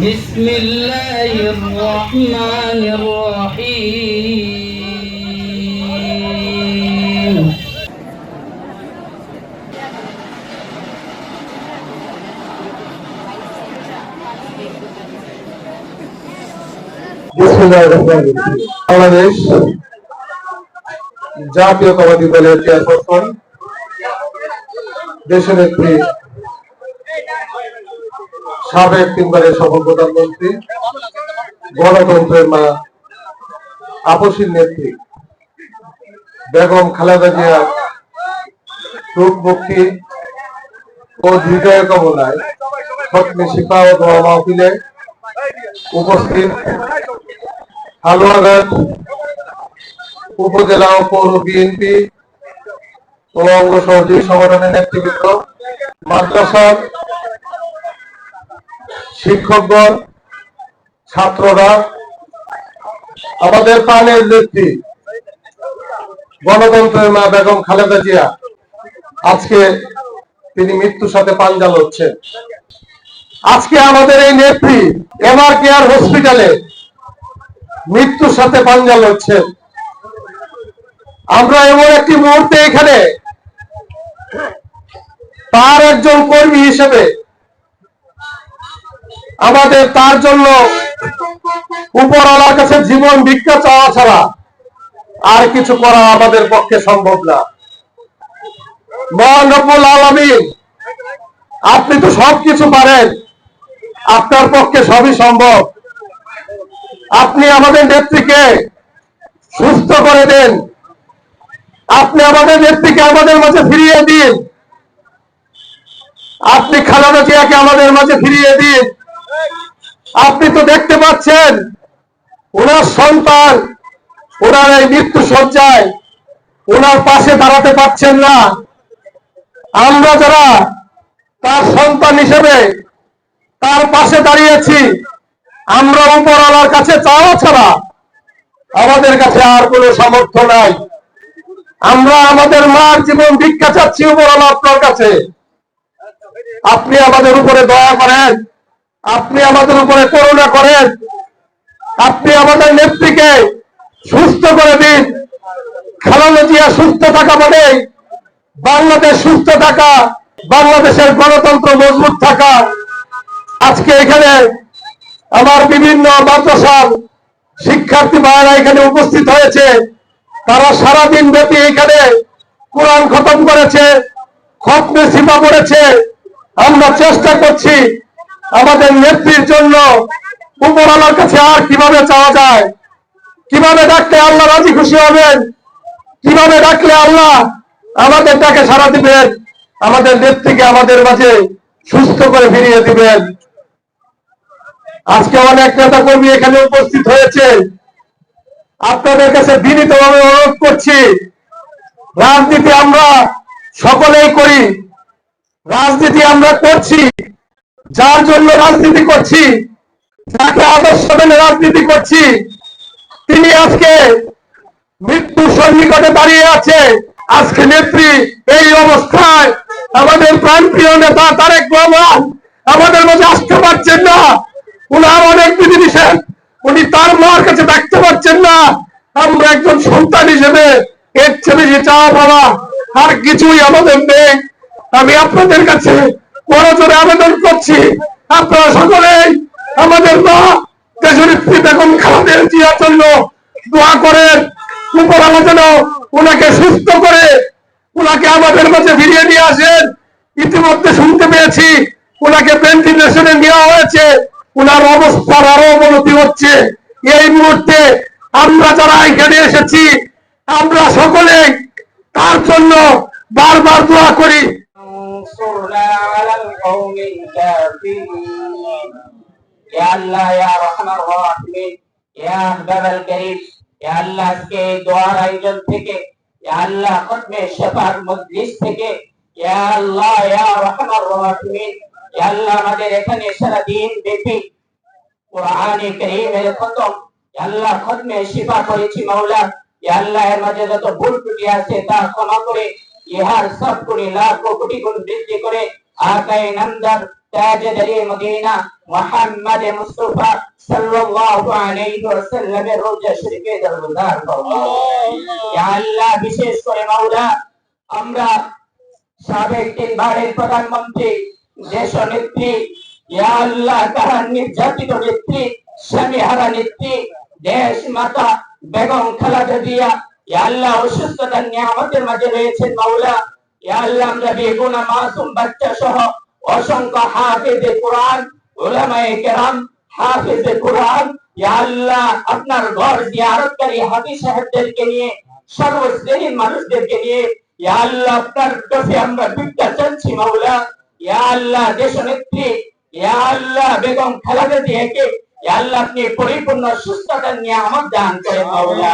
بسم الله الرحمن الرحيم বিসমিল্লাহির রহমানির রহিম। বাংলাদেশ জাতীয় কবাডি দলের চেয়ারপারসন দেশের একটি সাবেক তিনবারের সফল প্রধানমন্ত্রী, গণতন্ত্রের মা আপসীর নেত্রী, বেগম খালেদা জিয়া, রূপ ও হৃদয় কামনায় খতমে শিপা ও দোয়া মাহফিলে উপস্থিত হালুয়াঘাট উপজেলা ও পৌর বিএনপি ও অঙ্গ সহযোগী সংগঠনের নেতৃবৃন্দ, মাদ্রাসার শিক্ষকগণ, ছাত্ররা, আমাদের প্রাণের নেত্রী, গণতন্ত্রের মা বেগম খালেদা জিয়া, আজকে তিনি মৃত্যুর সাথে পাঞ্জা লড়ছেন আজকে আমাদের এই নেত্রী, এমআর কেয়ার হসপিটালে মৃত্যুর সাথে পাঞ্জা লড়ছে আমরা এমন একটি মুহূর্তে এখানে তার একজন কর্মী হিসেবে আমাদের তার জন্য উপরওয়ালার কাছে জীবন ভিক্ষা চাওয়া ছাড়া আর কিছু করা আমাদের পক্ষে সম্ভব না। মহান রব্বুল আলামিন, আপনি তো সবকিছু পারেন, আপনার পক্ষে সবই সম্ভব। আপনি আমাদের নেত্রীকে সুস্থ করে দেন। আপনি আমাদের নেত্রীকে আমাদের মাঝে ফিরিয়ে দিন। আপনি খালেদা জিয়াকে আমাদের মাঝে ফিরিয়ে দিন। আপনি তো দেখতে পাচ্ছেন, ওনার সন্তান, ওনার এই মৃত্যু সজ্জায় ওনার পাশে দাঁড়াতে পারছেন না। আমরা যারা তার সন্তান হিসেবে তার পাশে দাঁড়িয়েছি, আমরা উপরওয়ালার কাছে চাওয়া ছাড়া আমাদের কাছে আর কোনো সামর্থ্য নাই। আমরা আমাদের মার জীবন ভিক্ষা চাচ্ছি উপরওয়ালা আপনার কাছে। আপনি আমাদের উপরে দয়া করেন। আপনি আমাদের উপরে করুণা করেন। আপনি আমাদের নেত্রীকে সুস্থ করে দিন। খালানো জিয়া সুস্থ থাকা মানে বাংলাদেশ সুস্থ থাকা, বাংলাদেশের গণতন্ত্র মজবুত থাকা। আজকে এখানে আমার বিভিন্ন মাদ্রাসার শিক্ষার্থী ভাইয়েরা এখানে উপস্থিত হয়েছে। তারা সারাদিন ব্যাপী এখানে কোরআন খতম করেছে, খতমে সিপা করেছে আমরা চেষ্টা করছি আমাদের নেত্রীর জন্য উপরওয়ালার কাছে আর কীভাবে চাওয়া যায়? কীভাবে ডাকলে আল্লাহ রাজি খুশি হবেন? কীভাবে ডাকলে আল্লাহ আমাদের ডাকে সারা দিবেন? আমাদের নেত্রীকে আমাদের মাঝে সুস্থ করে ফিরিয়ে দিবেন। আজকে অনেক নেতা কর্মী এখানে উপস্থিত হয়েছে। আপনাদের কাছে বিনীতভাবে অনুরোধ করছি, রাজনীতি আমরা সকলেই করি, রাজনীতি আমরা করছি। যার জন্য রাজনীতি করছি, যাকে আদর্শ মেনে রাজনীতি করছি, তিনি আজকে মৃত্যুর সন্নিকটে দাঁড়িয়ে আছে। আজকে নেত্রী এই অবস্থায় আমাদের প্রাণপ্রিয় নেতা তারেক রহমান, আমাদের মাঝে আসতে পারছেন না। উনার অনেক বিধি নিষেধ উনি তার মার কাছে দেখতে পারছেন না। আমরা একজন সন্তান হিসেবে এর ছেলে যে চাওয়া পাওয়া আর কিছুই আমাদের নেই। আমি আপনাদের কাছে বড় জোরে আবেদন করছি। আপনারা সকলেই আমাদের মা দেশনেত্রী বেগম খালেদা জিয়ার জন্য দোয়া করেন। উপরালা যেন ওনাকে সুস্থ করে ওনাকে আমাদের মাঝে ফিরিয়ে নিয়ে আসেন। ইতিমধ্যে শুনতে পেয়েছি ওনাকে ভেন্টিলেশনে নেওয়া হয়েছে। ওনার অবস্থার আরও অবনতি হচ্ছে। এই মুহূর্তে আমরা যারা এখানে এসেছি, আমরা সকলেই তার জন্য বারবার দোয়া করি। انصرنا على القوم الكافرين يا الله يا رحم الراحمين يا أحباب الكريم يا الله আজকে এই দোয়ার আয়োজন থেকে يا الله খতমে শেফার মজলিস থেকে يا الله يا رحم الراحمين يا الله আমাদের এখানে সারা দিন ব্যাপী কোরআনে কারীমের খতম يا الله খতমে শিফা করেছি মাওলা يا الله এর মাঝে যত ভুল ত্রুটি আছে তা ক্ষমা করে ইহার সব করে লাখ কোটি গুণ বৃদ্ধি করে আকায় নন্দর তাজদারি মদিনা মুহাম্মদ মুস্তাফা সাল্লাল্লাহু আলাইহি ওয়াসাল্লামের রওজা শরীফে দরবার ইয়া আল্লাহ বিশেষ করে মাওলা আমরা সাবেক তিনবারের প্রধানমন্ত্রী দেশ নেত্রী ইয়া আল্লাহ তাহার নির্যাতিত নেত্রী স্বামীহারা নেত্রী দেশ মাতা বেগম খালেদা জিয়া আল্লাহ অসুস্থতার নিয়ামতের মাঝে রয়েছেন মাওলা। আমরা মাসুম বাচ্চা সহ অসংখ্য হাফেজে আপনার ঘর জিয়ারতকারী হাফিজ সাহেবদেরকে নিয়ে সর্বশ্রেণীর মানুষদেরকে নিয়ে আল্লাহ, আপনার কাছে আমরা ভিক্ষা চাচ্ছি মাওলা। আল্লাহ দেশ নেত্রী আল্লাহ, বেগম খালেদা জিয়াকে ইয়া আল্লাহ, আপনি পরিপূর্ণ সুস্থতার নিয়ামত দান করেন মাওলা।